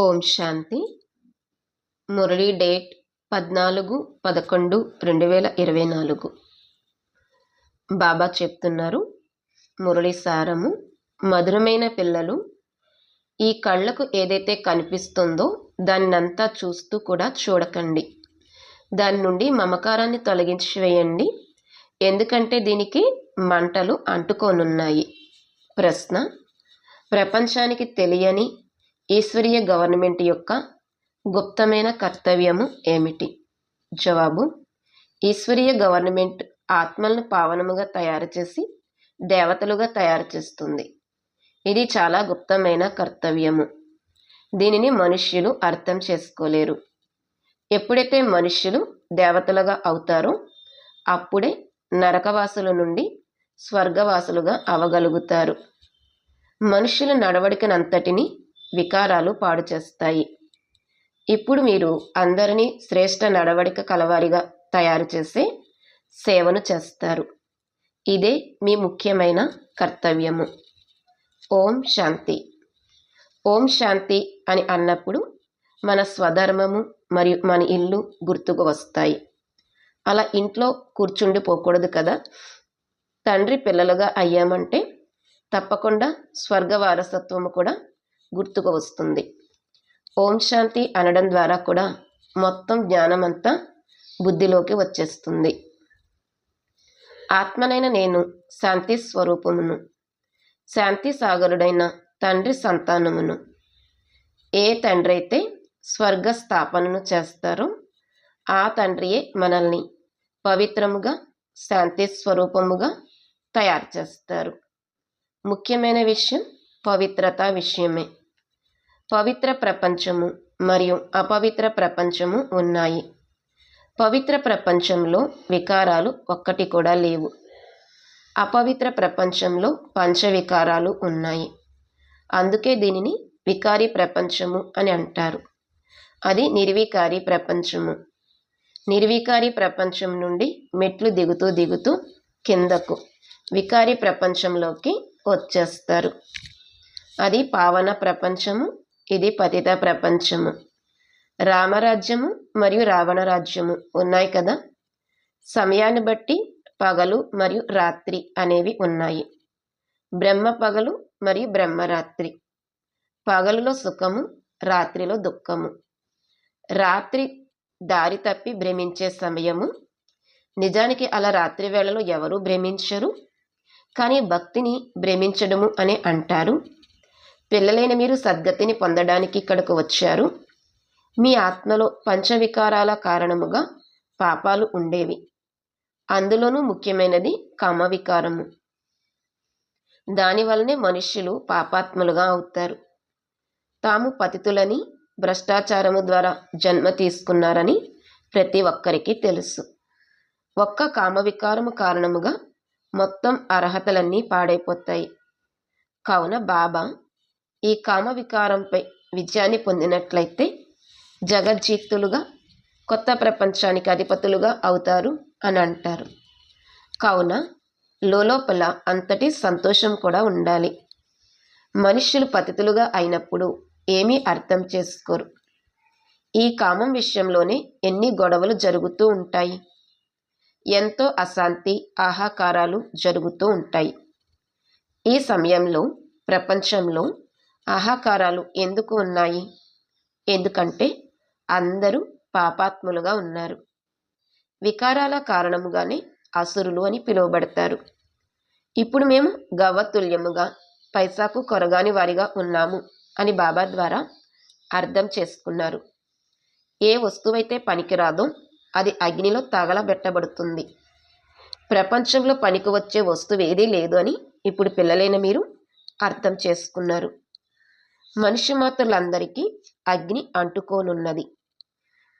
ఓం శాంతి. Murali date పద్నాలుగు పదకొండు రెండు వేల ఇరవై నాలుగు. బాబా చెప్తున్నారు మురళి సారము మధురమైన పిల్లలు ఈ కళ్ళకు ఏదైతే కనిపిస్తుందో దాన్నంతా చూస్తూ కూడా చూడకండి. దాని నుండి మమకారాన్ని తొలగించి వేయండి ఎందుకంటే దీనికి మంటలు అంటుకోనున్నాయి. ప్రశ్న ప్రపంచానికి తెలియని ఈశ్వరీయ గవర్నమెంట్ యొక్క గుప్తమైన కర్తవ్యము ఏమిటి? జవాబు ఈశ్వరీయ గవర్నమెంట్ ఆత్మలను పావనముగా తయారు చేసి దేవతలుగా తయారు చేస్తుంది. ఇది చాలా గుప్తమైన కర్తవ్యము. దీనిని మనుష్యులు అర్థం చేసుకోలేరు. ఎప్పుడైతే మనుష్యులు దేవతలుగా అవుతారో అప్పుడే నరకవాసుల నుండి స్వర్గవాసులుగా అవగలుగుతారు. మనుషుల నడవడికనంతటిని వికారాలు పాడు చేస్తాయి. ఇప్పుడు మీరు అందరినీ శ్రేష్ట నడవడిక కలవారిగా తయారు చేసే సేవను చేస్తారు. ఇదే మీ ముఖ్యమైన కర్తవ్యము. ఓం శాంతి. ఓం శాంతి అని అన్నప్పుడు మన స్వధర్మము మరియు మన ఇల్లు గుర్తుకు వస్తాయి. అలా ఇంట్లో కూర్చుండిపోకూడదు కదా? తండ్రి పిల్లలుగా అయ్యామంటే తప్పకుండా స్వర్గ వారసత్వము కూడా గుర్తుకు వస్తుంది. ఓం శాంతి అనడం ద్వారా కూడా మొత్తం జ్ఞానమంతా బుద్ధిలోకి వచ్చేస్తుంది. ఆత్మనైన నేను శాంతి స్వరూపమును శాంతి సాగరుడైన తండ్రి సంతానమును ఏ తండ్రి అయితే స్వర్గ స్థాపనను చేస్తారో ఆ తండ్రియే మనల్ని పవిత్రముగా శాంతి స్వరూపముగా తయారు చేస్తారు. ముఖ్యమైన విషయం పవిత్రత విషయమే. పవిత్ర ప్రపంచము మరియు అపవిత్ర ప్రపంచము ఉన్నాయి. పవిత్ర ప్రపంచంలో వికారాలు ఒక్కటి కూడా లేవు. అపవిత్ర ప్రపంచంలో పంచవికారాలు ఉన్నాయి. అందుకే దీనిని వికారి ప్రపంచము అని అంటారు. అది నిర్వికారి ప్రపంచము. నిర్వికారి ప్రపంచం నుండి మెట్లు దిగుతూ దిగుతూ కిందకు వికారి ప్రపంచంలోకి వచ్చేస్తారు. అది పావన ప్రపంచము ఇది పతిత ప్రపంచము. రామరాజ్యము మరియు రావణ రాజ్యము ఉన్నాయి కదా? సమయాన్ని బట్టి పగలు మరియు రాత్రి అనేవి ఉన్నాయి. బ్రహ్మ పగలు మరియు బ్రహ్మరాత్రి పగలులో సుఖము రాత్రిలో దుఃఖము. రాత్రి దారి తప్పి భ్రమించే సమయము. నిజానికి అలా రాత్రి వేళలో ఎవరు భ్రమించరు. కానీ భక్తిని భ్రమించడము అని అంటారు. పిల్లలైన మీరు సద్గతిని పొందడానికి ఇక్కడకు వచ్చారు. మీ ఆత్మలో పంచవికారాల కారణముగా పాపాలు ఉండేవి. అందులోనూ ముఖ్యమైనది కామవికారము. దానివల్లనే మనుష్యులు పాపాత్ములుగా అవుతారు. తాము పతితులని భ్రష్టాచారము ద్వారా జన్మ తీసుకున్నారని ప్రతి ఒక్కరికి తెలుసు. ఒక్క కామవికారము కారణముగా మొత్తం అర్హతలన్నీ పాడైపోతాయి. కావున బాబా ఈ కామ వికారంపై విజయాన్ని పొందినట్లయితే జగజ్జీతులుగా కొత్త ప్రపంచానికి అధిపతులుగా అవుతారు అని అంటారు. కావున లోపల అంతటి సంతోషం కూడా ఉండాలి. మనుషులు పతితులుగా అయినప్పుడు ఏమీ అర్థం చేసుకోరు. ఈ కామం విషయంలోనే ఎన్ని గొడవలు జరుగుతూ ఉంటాయి. ఎంతో అశాంతి ఆహాకారాలు జరుగుతూ ఉంటాయి. ఈ సమయంలో ప్రపంచంలో ఆహాకారాలు ఎందుకు ఉన్నాయి? ఎందుకంటే అందరూ పాపాత్ములుగా ఉన్నారు. వికారాల కారణముగానే అసురులు అని పిలువబడతారు. ఇప్పుడు మేము గవ్వతుల్యముగా పైసాకు కొరగాని వారిగా ఉన్నాము అని బాబా ద్వారా అర్థం చేసుకున్నారు. ఏ వస్తువైతే పనికిరాదో అది అగ్నిలో తగలబెట్టబడుతుంది. ప్రపంచంలో పనికి వచ్చే వస్తువు ఏదీ లేదు అని ఇప్పుడు పిల్లలైన మీరు అర్థం చేసుకున్నారు. మనిషి మాతృలందరికీ అగ్ని అంటుకోనున్నది.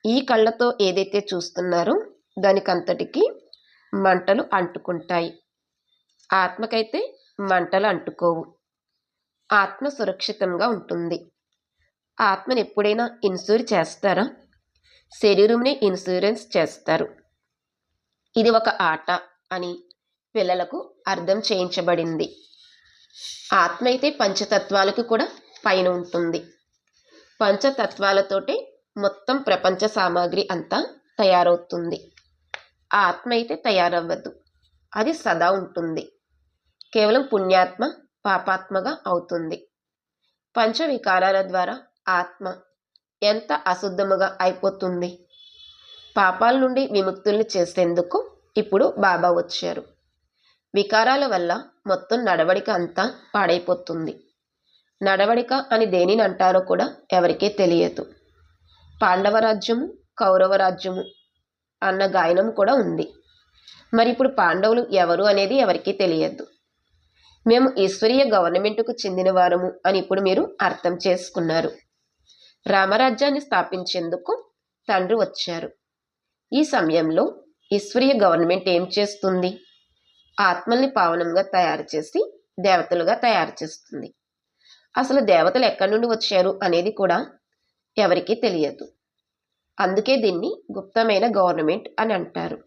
ఈ కళ్ళతో ఏదైతే చూస్తున్నారో దానికంతటికి మంటలు అంటుకుంటాయి. ఆత్మకైతే మంటలు అంటుకోవు. ఆత్మ సురక్షితంగా ఉంటుంది. ఆత్మను ఎప్పుడైనా ఇన్సూర్ చేస్తారా? శరీరంని ఇన్సూరెన్స్ చేస్తారు. ఇది ఒక ఆట అని పిల్లలకు అర్థం చేయించబడింది. ఆత్మ అయితే పంచతత్వాలకు కూడా పైన ఉంటుంది. పంచతత్వాలతోటే మొత్తం ప్రపంచ సామాగ్రి అంతా తయారవుతుంది. ఆ ఆత్మ అయితే తయారవ్వదు. అది సదా ఉంటుంది. కేవలం పుణ్యాత్మ పాపాత్మగా అవుతుంది. పంచవికారాల ద్వారా ఆత్మ ఎంత అశుద్ధముగా అయిపోతుంది? పాపాల నుండి విముక్తుల్ని చేసేందుకు ఇప్పుడు బాబా వచ్చారు. వికారాల వల్ల మొత్తం నడవడిక అంతా పాడైపోతుంది. నడవడిక అని దేనిని అంటారో కూడా ఎవరికీ తెలియదు. పాండవ రాజ్యము కౌరవ రాజ్యము అన్న గాయనం కూడా ఉంది. మరి ఇప్పుడు పాండవులు ఎవరు అనేది ఎవరికీ తెలియదు. మేము ఈశ్వరీయ గవర్నమెంట్కు చెందిన వారము అని ఇప్పుడు మీరు అర్థం చేసుకున్నారు. రామరాజ్యాన్ని స్థాపించేందుకు తండ్రి వచ్చారు. ఈ సమయంలో ఈశ్వరీయ గవర్నమెంట్ ఏం చేస్తుంది? ఆత్మల్ని పావనంగా తయారు చేసి దేవతలుగా తయారు చేస్తుంది. అసలు దేవతలు ఎక్కడి నుండి వచ్చారు అనేది కూడా ఎవరికీ తెలియదు. అందుకే దీన్ని గుప్తమైన గవర్నమెంట్ అని అంటారు.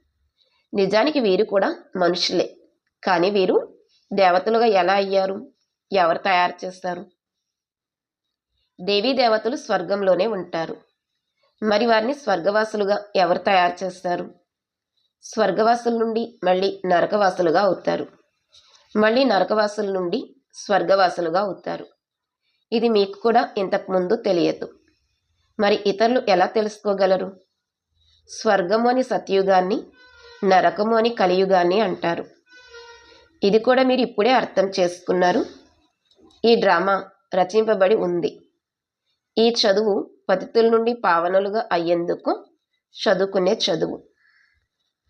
నిజానికి వీరు కూడా మనుషులే. కానీ వీరు దేవతలుగా ఎలా అయ్యారు? ఎవరు తయారు చేస్తారు? దేవీ దేవతలు స్వర్గంలోనే ఉంటారు. మరి వారిని స్వర్గవాసులుగా ఎవరు తయారు చేస్తారు? స్వర్గవాసుల నుండి మళ్ళీ నరకవాసులుగా అవుతారు. మళ్ళీ నరకవాసుల నుండి స్వర్గవాసులుగా అవుతారు. ఇది మీకు కూడా ఇంతకుముందు తెలియదు. మరి ఇతరులు ఎలా తెలుసుకోగలరు? స్వర్గము అని సత్యుగాన్ని నరకము అని కలియుగాన్ని అంటారు. ఇది కూడా మీరు ఇప్పుడే అర్థం చేసుకున్నారు. ఈ డ్రామా రచింపబడి ఉంది. ఈ చదువు పతితుల నుండి పావనలుగా అయ్యేందుకు చదువుకునే చదువు.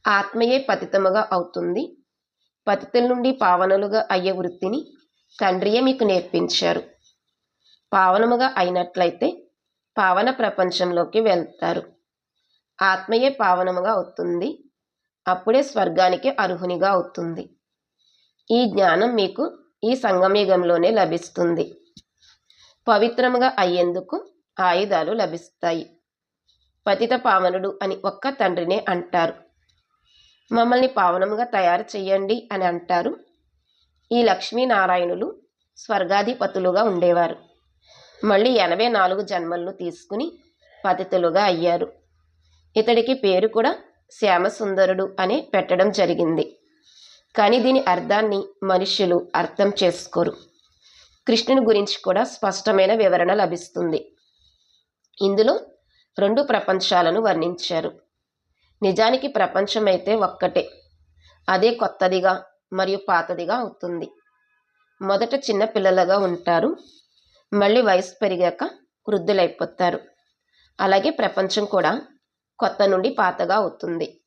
ఆత్మయే పతితముగా అవుతుంది. పతితుల నుండి పావనలుగా అయ్యే వృత్తిని తండ్రియే మీకు నేర్పించారు. పావనముగా అయినట్లయితే పావన ప్రపంచంలోకి వెళ్తారు. ఆత్మయే పావనముగా అవుతుంది. అప్పుడే స్వర్గానికి అర్హునిగా అవుతుంది. ఈ జ్ఞానం మీకు ఈ సంగమయుగంలోనే లభిస్తుంది. పవిత్రముగా అయ్యేందుకు ఆయుధాలు లభిస్తాయి. పతిత పావనుడు అని ఒక్క తండ్రినే అంటారు. మమ్మల్ని పావనముగా తయారు చేయండి అని అంటారు. ఈ లక్ష్మీనారాయణులు స్వర్గాధిపతులుగా ఉండేవారు. మళ్ళీ ఎనభై నాలుగు జన్మలను తీసుకుని పతితులుగా అయ్యారు. ఇతడికి పేరు కూడా శ్యామసుందరుడు అని పెట్టడం జరిగింది. కానీ దీని అర్థాన్ని మనుష్యులు అర్థం చేసుకోరు. కృష్ణుని గురించి కూడా స్పష్టమైన వివరణ లభిస్తుంది. ఇందులో రెండు ప్రపంచాలను వర్ణించారు. నిజానికి ప్రపంచం అయితే ఒక్కటే. అదే కొత్తదిగా మరియు పాతదిగా అవుతుంది. మొదట చిన్న పిల్లలుగా ఉంటారు మళ్ళీ వయసు పెరిగాక వృద్ధులైపోతారు. అలాగే ప్రపంచం కూడా కొత్త నుండి పాతగా అవుతుంది.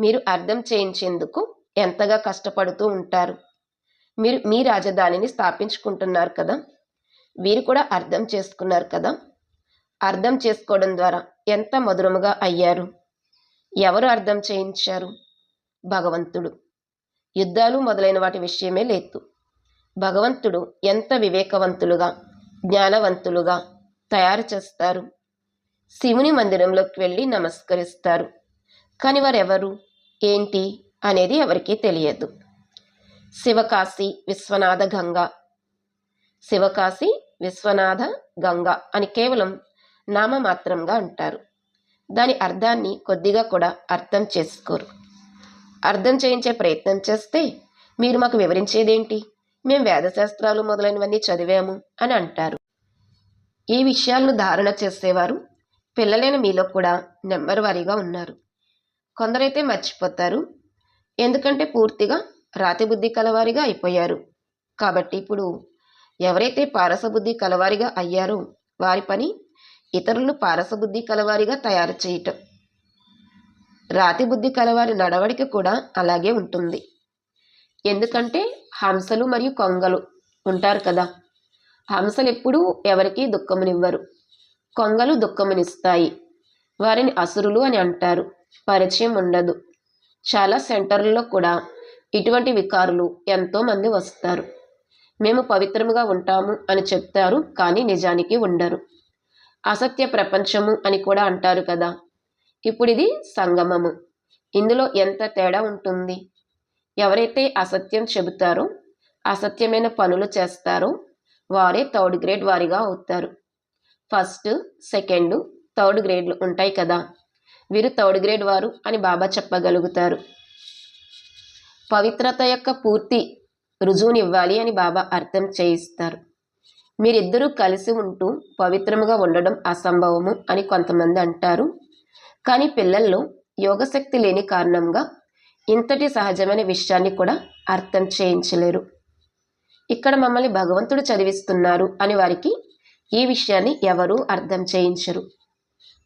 మీరు అర్థం చేయించేందుకు ఎంతగా కష్టపడుతూ ఉంటారు? మీరు మీ రాజధానిని స్థాపించుకుంటున్నారు కదా? వీరు కూడా అర్థం చేసుకున్నారు కదా? అర్థం చేసుకోవడం ద్వారా ఎంత మధురముగా అయ్యారు? ఎవరు అర్థం చేయించారు? భగవంతుడు. యుద్ధాలు మొదలైన వాటి విషయమే లేదు. భగవంతుడు ఎంత వివేకవంతులుగా జ్ఞానవంతులుగా తయారు చేస్తారు. శివుని మందిరంలోకి వెళ్ళి నమస్కరిస్తారు. కానీ వారెవరు? ఏంటి? అనేది ఎవరికీ తెలియదు. శివకాశి విశ్వనాథ గంగా. శివకాశి విశ్వనాథ గంగా అని కేవలం నామమాత్రంగా అంటారు. దాని అర్థాన్ని కొద్దిగా కూడా అర్థం చేసుకోరు. అర్థం చేయించే ప్రయత్నం చేస్తే మీరు మాకు వివరించేదేంటి? మేము వేదశాస్త్రాలు మొదలైనవన్నీ చదివాము అని అంటారు. ఈ విషయాలను ధారణ చేసేవారు పిల్లలైన మీలో కూడా నెంబర్ వారీగా ఉన్నారు. కొందరైతే మర్చిపోతారు. ఎందుకంటే పూర్తిగా రాతి బుద్ధి కలవారిగా అయిపోయారు. కాబట్టి ఇప్పుడు ఎవరైతే పారసబుద్ధి కలవారిగా అయ్యారో వారి పని ఇతరులను పారసబుద్ధి కలవారిగా తయారు చేయటం. రాతి బుద్ధి కలవారి నడవడిక కూడా అలాగే ఉంటుంది. ఎందుకంటే హంసలు మరియు కొంగలు ఉంటారు కదా. హంసలు ఎప్పుడూ ఎవరికీ దుఃఖమునివ్వరు. కొంగలు దుఃఖమునిస్తాయి. వారిని అసురులు అని అంటారు. పరిచయం ఉండదు. చాలా సెంటర్లలో కూడా ఇటువంటి వికారులు ఎంతోమంది వస్తారు. మేము పవిత్రముగా ఉంటాము అని చెప్తారు కానీ నిజానికి ఉండరు. అసత్య ప్రపంచము అని కూడా అంటారు కదా. ఇప్పుడు ఇది సంగమము. ఇందులో ఎంత తేడా ఉంటుంది? ఎవరైతే అసత్యం చెబుతారో అసత్యమైన పనులు చేస్తారో వారే థర్డ్ గ్రేడ్ వారిగా అవుతారు. ఫస్ట్ సెకండ్ థర్డ్ గ్రేడ్లు ఉంటాయి కదా. వీరు థర్డ్ గ్రేడ్ వారు అని బాబా చెప్పగలుగుతారు. పవిత్రత యొక్క పూర్తి రుజువునివ్వాలి అని బాబా అర్థం చేయిస్తారు. మీరిద్దరూ కలిసి ఉంటూ పవిత్రముగా ఉండడం అసంభవము అని కొంతమంది అంటారు. కానీ పిల్లల్లో యోగశక్తి లేని కారణంగా ఇంతటి సహజమైన విషయాన్ని కూడా అర్థం చేయించలేరు. ఇక్కడ మమ్మల్ని భగవంతుడు చదివిస్తున్నారు అని వారికి ఈ విషయాన్ని ఎవరూ అర్థం చేయించరు.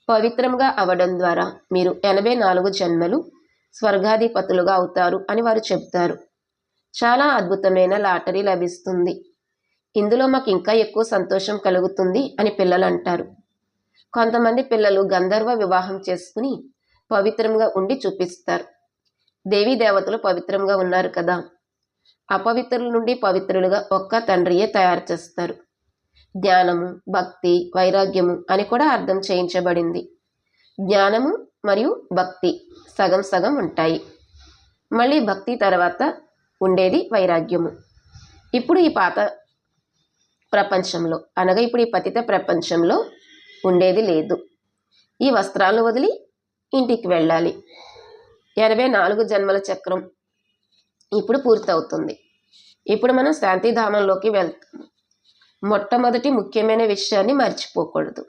పవిత్రంగా అవడం ద్వారా మీరు ఎనభై నాలుగు జన్మలు స్వర్గాధిపతులుగా అవుతారు అని వారు చెప్తారు చాలా అద్భుతమైన లాటరీ లభిస్తుంది. ఇందులో మాకు ఇంకా ఎక్కువ సంతోషం కలుగుతుంది అని పిల్లలు అంటారు. కొంతమంది పిల్లలు గంధర్వ వివాహం చేసుకుని పవిత్రంగా ఉండి చూపిస్తారు. దేవీ దేవతలు పవిత్రంగా ఉన్నారు కదా. అపవిత్రుల నుండి పవిత్రులుగా ఒక్క తండ్రియే తయారు చేస్తారు. జ్ఞానము భక్తి వైరాగ్యము అని కూడా అర్థం చేయించబడింది. జ్ఞానము మరియు భక్తి సగం సగం ఉంటాయి. మళ్ళీ భక్తి తర్వాత ఉండేది వైరాగ్యము. ఇప్పుడు ఈ పాత ప్రపంచంలో అనగా ఇప్పుడు ఈ పతిత ప్రపంచంలో ఉండేది లేదు. ఈ వస్త్రాలు వదిలి ఇంటికి వెళ్ళాలి. ఎనభై నాలుగు జన్మల చక్రం ఇప్పుడు పూర్తవుతుంది. ఇప్పుడు మనం శాంతిధామంలోకి వెళ్తాము మొట్టమొదటి ముఖ్యమైన విషయాన్ని మర్చిపోకూడదు.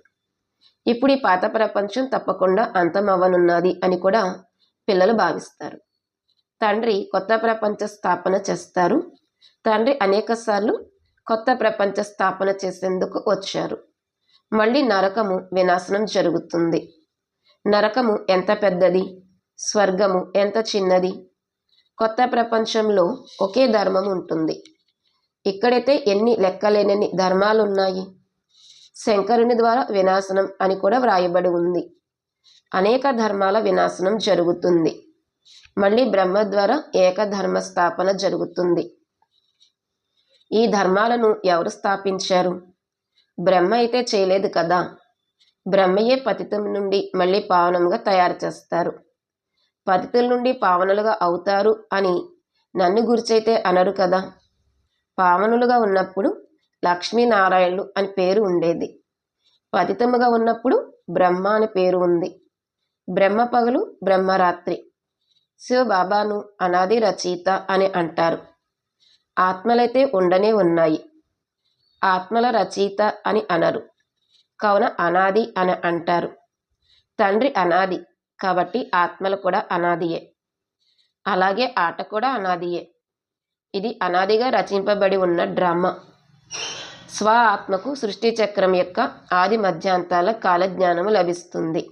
ఇప్పుడు ఈ పాత ప్రపంచం తప్పకుండా అంతమవ్వనున్నది అని కూడా పిల్లలు భావిస్తారు. తండ్రి కొత్త ప్రపంచ స్థాపన చేస్తారు. తండ్రి అనేకసార్లు కొత్త ప్రపంచ స్థాపన చేసేందుకు వచ్చారు. మళ్ళీ నరకము వినాశనం జరుగుతుంది. నరకము ఎంత పెద్దది? స్వర్గము ఎంత చిన్నది? కొత్త ప్రపంచంలో ఒకే ధర్మం ఉంటుంది. ఇక్కడైతే ఎన్ని లెక్కలేనన్ని ధర్మాలు ఉన్నాయి శంకరుని ద్వారా వినాశనం అని కూడా వ్రాయబడి ఉంది. అనేక ధర్మాల వినాశనం జరుగుతుంది. మళ్ళీ బ్రహ్మ ద్వారా ఏకధర్మ స్థాపన జరుగుతుంది. ఈ ధర్మాలను ఎవరు స్థాపించారు? బ్రహ్మ అయితే చేయలేదు కదా? బ్రహ్మయే పతితం నుండి మళ్ళీ పావనంగా తయారు చేస్తారు. పతితుల నుండి పావనులుగా అవుతారు అని నన్ను గురిచైతే అనరు కదా. పావనులుగా ఉన్నప్పుడు లక్ష్మీనారాయణులు అని పేరు ఉండేది. పతితముగా ఉన్నప్పుడు బ్రహ్మ అని పేరు ఉంది. బ్రహ్మ పగలు బ్రహ్మరాత్రి శివబాబాను అనాది రచయిత అని అంటారు. ఆత్మలైతే ఉండనే ఉన్నాయి. ఆత్మల రచయిత అని అనరు. కావున అనాది అని అంటారు. తండ్రి అనాది. కాబట్టి ఆత్మలు కూడా అనాదియే. అలాగే ఆట కూడా అనాదియే. ఇది అనాదిగా రచింపబడి ఉన్న డ్రామా. స్వ ఆత్మకు సృష్టి చక్రం యొక్క ఆది మధ్యాంతాల కాలజ్ఞానము లభిస్తుంది.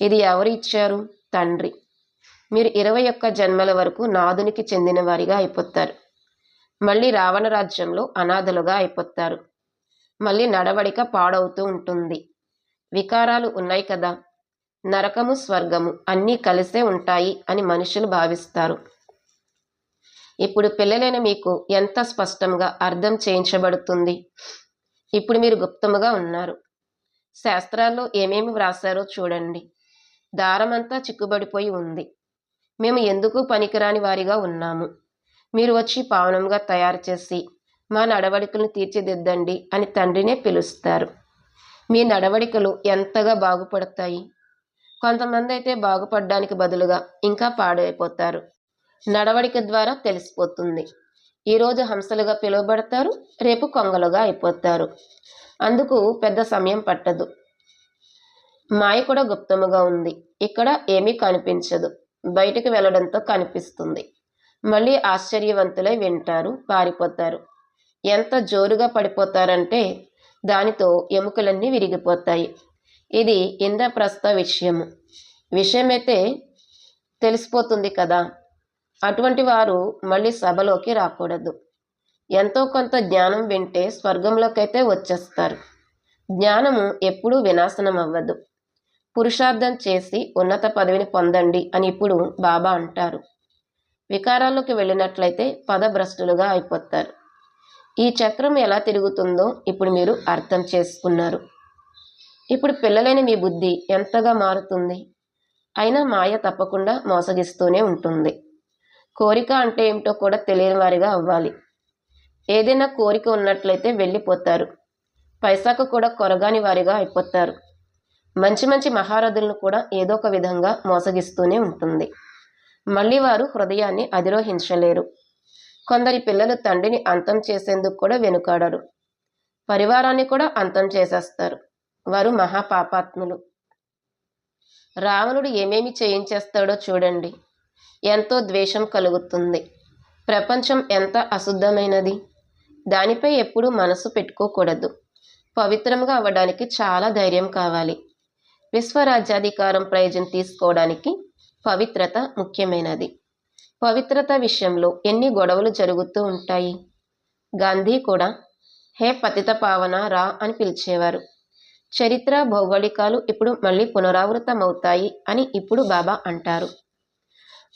ఇది ఎవరు ఇచ్చారు? తండ్రి. మీరు ఇరవై ఒక్క జన్మల వరకు నాదునికి చెందిన వారిగా అయిపోతారు. మళ్ళీ రావణ రాజ్యంలో అనాథలుగా అయిపోతారు. మళ్ళీ నడవడిక పాడవుతూ ఉంటుంది. వికారాలు ఉన్నాయి కదా? నరకము స్వర్గము అన్నీ కలిసే ఉంటాయి అని మనుషులు భావిస్తారు. ఇప్పుడు పిల్లలైన మీకు ఎంత స్పష్టంగా అర్థం చేయించబడుతుంది? ఇప్పుడు మీరు గుప్తముగా ఉన్నారు. శాస్త్రాల్లో ఏమేమి వ్రాసారో చూడండి. దారమంతా చిక్కుబడిపోయి ఉంది. మేము ఎందుకు పనికిరాని వారిగా ఉన్నాము? మీరు వచ్చి పావనంగా తయారు చేసి మా నడవడికలను తీర్చిదిద్దండి అని తండ్రినే పిలుస్తారు. మీ నడవడికలు ఎంతగా బాగుపడతాయి? కొంతమంది అయితే బాగుపడడానికి బదులుగా ఇంకా పాడైపోతారు. నడవడిక ద్వారా తెలిసిపోతుంది. ఈరోజు హంసలుగా పిలువబడతారు రేపు కొంగలుగా అయిపోతారు. అందుకు పెద్ద సమయం పట్టదు. మాయ కూడా గుప్తముగా ఉంది. ఇక్కడ ఏమీ కనిపించదు. బయటకు వెళ్ళడంతో కనిపిస్తుంది. మళ్ళీ ఆశ్చర్యవంతులై వింటారు పారిపోతారు. ఎంత జోరుగా పడిపోతారంటే దానితో ఎముకలన్నీ విరిగిపోతాయి. ఇది ఇంద్రప్రస్థ విషయము. విషయమైతే తెలిసిపోతుంది కదా. అటువంటి వారు మళ్ళీ సభలోకి రాకూడదు. ఎంతో కొంత జ్ఞానం వింటే స్వర్గంలోకైతే వచ్చేస్తారు. జ్ఞానము ఎప్పుడూ వినాశనం అవ్వదు పురుషార్థం చేసి ఉన్నత పదవిని పొందండి అని ఇప్పుడు బాబా అంటారు. వికారాల్లోకి వెళ్ళినట్లయితే పదభ్రష్టులుగా అయిపోతారు. ఈ చక్రం ఎలా తిరుగుతుందో ఇప్పుడు మీరు అర్థం చేసుకున్నారు. ఇప్పుడు పిల్లలైన మీ బుద్ధి ఎంతగా మారుతుంది? అయినా మాయ తప్పకుండా మోసగిస్తూనే ఉంటుంది. కోరిక అంటే ఏమిటో కూడా తెలియని వారిగా అవ్వాలి. ఏదైనా కోరిక ఉన్నట్లయితే వెళ్ళిపోతారు. పైసాకు కూడా కొరగాని వారిగా అయిపోతారు. మంచి మంచి మహారథులను కూడా ఏదో ఒక విధంగా మోసగిస్తూనే ఉంటుంది. మళ్ళీ వారు హృదయాన్ని అధిరోహించలేరు. కొందరి పిల్లలు తండ్రిని అంతం చేసేందుకు కూడా వెనుకాడరు. పరివారాన్ని కూడా అంతం చేసేస్తారు. వారు మహాపాపాత్ములు. రావణుడు ఏమేమి చేయించేస్తాడో చూడండి. ఎంతో ద్వేషం కలుగుతుంది. ప్రపంచం ఎంత అశుద్ధమైనది? దానిపై ఎప్పుడూ మనసు పెట్టుకోకూడదు. పవిత్రంగా అవ్వడానికి చాలా ధైర్యం కావాలి. విశ్వరాజ్యాధికారం ప్రయోజనం తీసుకోవడానికి పవిత్రత ముఖ్యమైనది. పవిత్రత విషయంలో ఎన్ని గొడవలు జరుగుతూ ఉంటాయి? గాంధీ కూడా హే పతిత పావన రా అని పిలిచేవారు. చరిత్ర భౌగోళికాలు ఇప్పుడు మళ్ళీ పునరావృతమవుతాయి అని ఇప్పుడు బాబా అంటారు.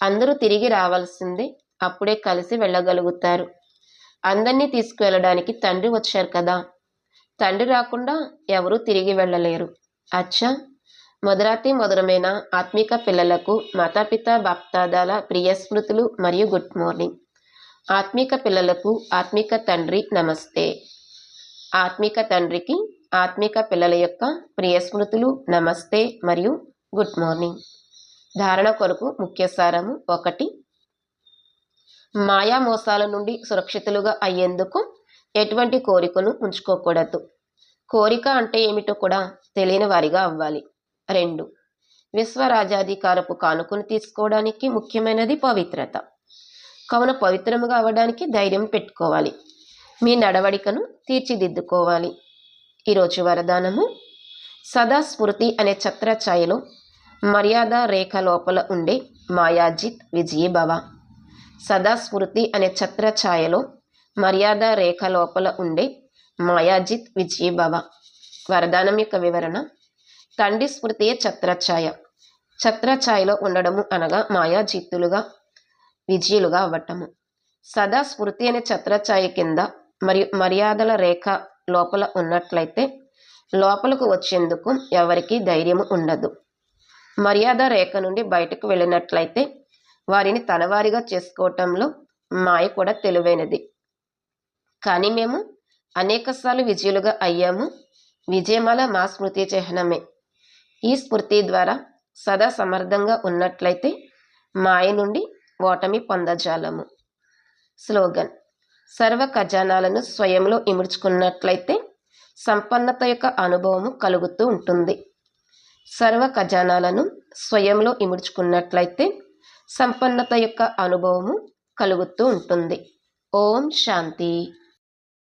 అందరూ తిరిగి రావాల్సిందే అప్పుడే కలిసి వెళ్ళగలుగుతారు. అందరినీ తీసుకువెళ్ళడానికి తండ్రి వచ్చారు కదా. తండ్రి రాకుండా ఎవరూ తిరిగి వెళ్ళలేరు. అచ్చా! మొదరాతి మొదలమైన ఆత్మిక పిల్లలకు మాతాపిత బాప్తాదాల ప్రియ స్మృతులు మరియు గుడ్ మార్నింగ్. ఆత్మిక పిల్లలకు ఆత్మిక తండ్రి నమస్తే. ఆత్మిక తండ్రికి ఆత్మిక పిల్లల యొక్క ప్రియ స్మృతులు నమస్తే మరియు గుడ్ మార్నింగ్. ధారణ కొరకు ముఖ్య సారము ఒకటి. మాయా మోసాల నుండి సురక్షితులుగా అయ్యేందుకు ఎటువంటి కోరికను ఉంచుకోకూడదు. కోరిక అంటే ఏమిటో కూడా తెలియని వారిగా అవ్వాలి. రెండు. విశ్వరాజాధికారపు కానుకను తీసుకోవడానికి ముఖ్యమైనది పవిత్రత. కావున పవిత్రముగా అవ్వడానికి ధైర్యం పెట్టుకోవాలి. మీ నడవడికను తీర్చిదిద్దుకోవాలి. ఈరోజు వరదానము. సదా స్మృతి అనే ఛత్రఛాయలో మర్యాద రేఖ లోపల ఉండే మాయాజిత్ విజయభవ. సదా స్మృతి అనే ఛత్రఛాయలో మర్యాద రేఖ లోపల ఉండే మాయాజిత్ విజయభవ. వరదానం యొక్క వివరణ తండ్రి స్మృతియే ఛత్రఛాయ? ఛత్రఛాయలో ఉండడము అనగా మాయాజిత్తులుగా విజయులుగా అవ్వటము. సదా స్మృతి అనే ఛత్రఛాయ కింద మరియు మర్యాదల రేఖ లోపల ఉన్నట్లయితే లోపలకు వచ్చేందుకు ఎవరికీ ధైర్యము ఉండదు. మర్యాద రేఖ నుండి బయటకు వెళ్ళినట్లయితే వారిని తనవారిగా చేసుకోవటంలో మాయ కూడా తెలివైనది. కానీ మేము అనేకసార్లు విజయులుగా అయ్యాము. విజయమాల మా స్మృతి చిహ్నమే. ఈ స్మృతి ద్వారా సదా సమర్థంగా ఉన్నట్లయితే మాయ నుండి ఓటమి పొందజాలము. స్లోగన్. సర్వ ఖజానాలను స్వయంలో ఇముడ్చుకున్నట్లయితే సంపన్నత యొక్క అనుభవము కలుగుతూ ఉంటుంది. సర్వ ఖజానాలను స్వయంలో ఇముడ్చుకున్నట్లయితే సంపన్నత యొక్క అనుభవము కలుగుతూ ఉంటుంది. ఓం శాంతి.